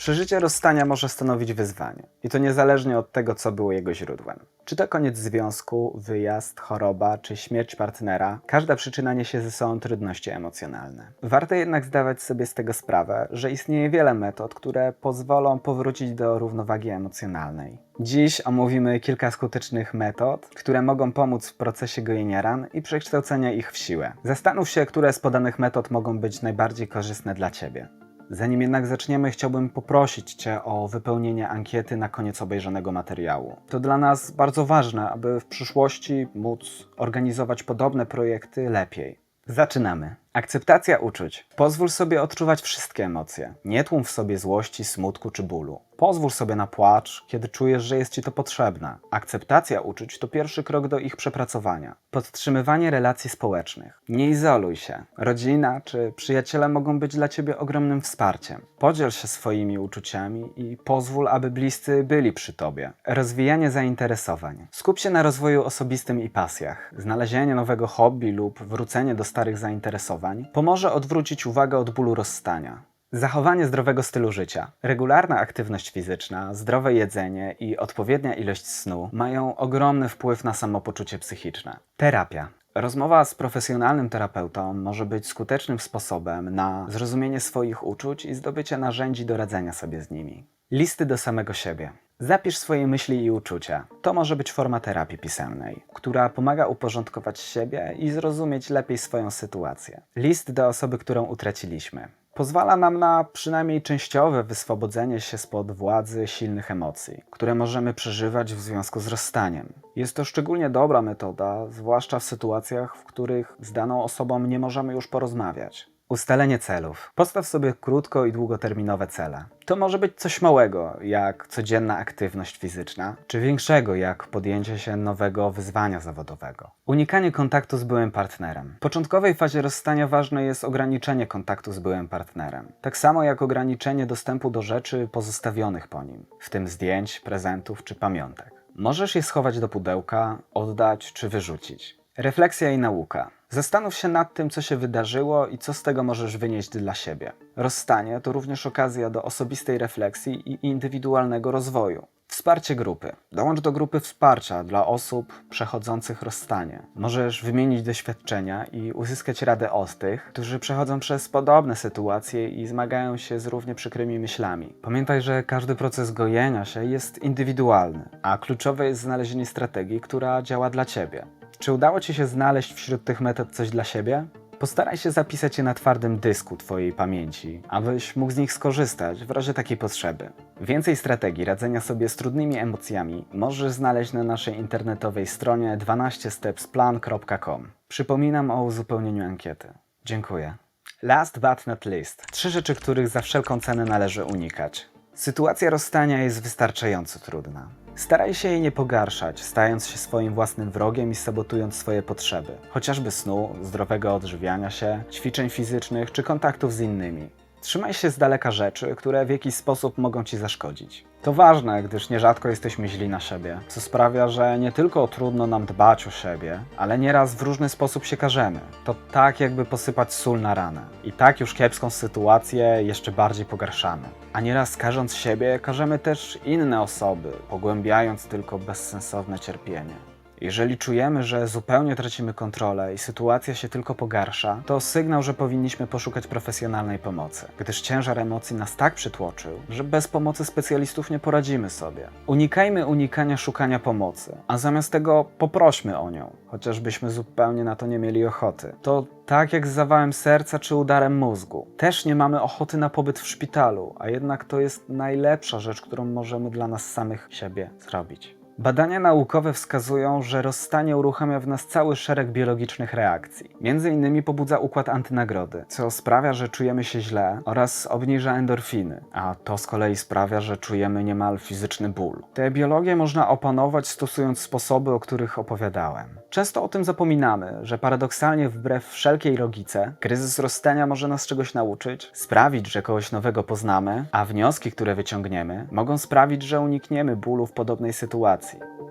Przeżycie rozstania może stanowić wyzwanie. I to niezależnie od tego, co było jego źródłem. Czy to koniec związku, wyjazd, choroba, czy śmierć partnera, każda przyczyna niesie ze sobą trudności emocjonalne. Warto jednak zdawać sobie z tego sprawę, że istnieje wiele metod, które pozwolą powrócić do równowagi emocjonalnej. Dziś omówimy kilka skutecznych metod, które mogą pomóc w procesie gojenia ran i przekształcenia ich w siłę. Zastanów się, które z podanych metod mogą być najbardziej korzystne dla Ciebie. Zanim jednak zaczniemy, chciałbym poprosić Cię o wypełnienie ankiety na koniec obejrzanego materiału. To dla nas bardzo ważne, aby w przyszłości móc organizować podobne projekty lepiej. Zaczynamy. Akceptacja uczuć. Pozwól sobie odczuwać wszystkie emocje. Nie tłum w sobie złości, smutku czy bólu. Pozwól sobie na płacz, kiedy czujesz, że jest ci to potrzebne. Akceptacja uczuć to pierwszy krok do ich przepracowania. Podtrzymywanie relacji społecznych. Nie izoluj się. Rodzina czy przyjaciele mogą być dla ciebie ogromnym wsparciem. Podziel się swoimi uczuciami i pozwól, aby bliscy byli przy tobie. Rozwijanie zainteresowań. Skup się na rozwoju osobistym i pasjach. Znalezienie nowego hobby lub wrócenie do starych zainteresowań pomoże odwrócić uwagę od bólu rozstania. Zachowanie zdrowego stylu życia. Regularna aktywność fizyczna, zdrowe jedzenie i odpowiednia ilość snu mają ogromny wpływ na samopoczucie psychiczne. Terapia. Rozmowa z profesjonalnym terapeutą może być skutecznym sposobem na zrozumienie swoich uczuć i zdobycie narzędzi do radzenia sobie z nimi. Listy do samego siebie. Zapisz swoje myśli i uczucia. To może być forma terapii pisemnej, która pomaga uporządkować siebie i zrozumieć lepiej swoją sytuację. List do osoby, którą utraciliśmy. Pozwala nam na przynajmniej częściowe wyswobodzenie się spod władzy silnych emocji, które możemy przeżywać w związku z rozstaniem. Jest to szczególnie dobra metoda, zwłaszcza w sytuacjach, w których z daną osobą nie możemy już porozmawiać. Ustalenie celów. Postaw sobie krótko i długoterminowe cele. To może być coś małego, jak codzienna aktywność fizyczna, czy większego, jak podjęcie się nowego wyzwania zawodowego. Unikanie kontaktu z byłym partnerem. W początkowej fazie rozstania ważne jest ograniczenie kontaktu z byłym partnerem. Tak samo jak ograniczenie dostępu do rzeczy pozostawionych po nim, w tym zdjęć, prezentów czy pamiątek. Możesz je schować do pudełka, oddać czy wyrzucić. Refleksja i nauka. Zastanów się nad tym, co się wydarzyło i co z tego możesz wynieść dla siebie. Rozstanie to również okazja do osobistej refleksji i indywidualnego rozwoju. Wsparcie grupy. Dołącz do grupy wsparcia dla osób przechodzących rozstanie. Możesz wymienić doświadczenia i uzyskać radę od tych, którzy przechodzą przez podobne sytuacje i zmagają się z równie przykrymi myślami. Pamiętaj, że każdy proces gojenia się jest indywidualny, a kluczowe jest znalezienie strategii, która działa dla Ciebie. Czy udało Ci się znaleźć wśród tych metod coś dla siebie? Postaraj się zapisać je na twardym dysku Twojej pamięci, abyś mógł z nich skorzystać w razie takiej potrzeby. Więcej strategii radzenia sobie z trudnymi emocjami możesz znaleźć na naszej internetowej stronie 12stepsplan.com. Przypominam o uzupełnieniu ankiety. Dziękuję. Last but not least. Trzy rzeczy, których za wszelką cenę należy unikać. Sytuacja rozstania jest wystarczająco trudna. Staraj się jej nie pogarszać, stając się swoim własnym wrogiem i sabotując swoje potrzeby, chociażby snu, zdrowego odżywiania się, ćwiczeń fizycznych czy kontaktów z innymi. Trzymaj się z daleka rzeczy, które w jakiś sposób mogą ci zaszkodzić. To ważne, gdyż nierzadko jesteśmy źli na siebie, co sprawia, że nie tylko trudno nam dbać o siebie, ale nieraz w różny sposób się karzemy. To tak jakby posypać sól na ranę. I tak już kiepską sytuację jeszcze bardziej pogarszamy. A nieraz karząc siebie, karzemy też inne osoby, pogłębiając tylko bezsensowne cierpienie. Jeżeli czujemy, że zupełnie tracimy kontrolę i sytuacja się tylko pogarsza, to sygnał, że powinniśmy poszukać profesjonalnej pomocy, gdyż ciężar emocji nas tak przytłoczył, że bez pomocy specjalistów nie poradzimy sobie. Unikajmy unikania szukania pomocy, a zamiast tego poprośmy o nią, chociażbyśmy zupełnie na to nie mieli ochoty. To tak jak z zawałem serca czy udarem mózgu. Też nie mamy ochoty na pobyt w szpitalu, a jednak to jest najlepsza rzecz, którą możemy dla nas samych siebie zrobić. Badania naukowe wskazują, że rozstanie uruchamia w nas cały szereg biologicznych reakcji. Między innymi pobudza układ antynagrody, co sprawia, że czujemy się źle oraz obniża endorfiny, a to z kolei sprawia, że czujemy niemal fizyczny ból. Tę biologię można opanować stosując sposoby, o których opowiadałem. Często o tym zapominamy, że paradoksalnie wbrew wszelkiej logice, kryzys rozstania może nas czegoś nauczyć, sprawić, że kogoś nowego poznamy, a wnioski, które wyciągniemy, mogą sprawić, że unikniemy bólu w podobnej sytuacji. Merci.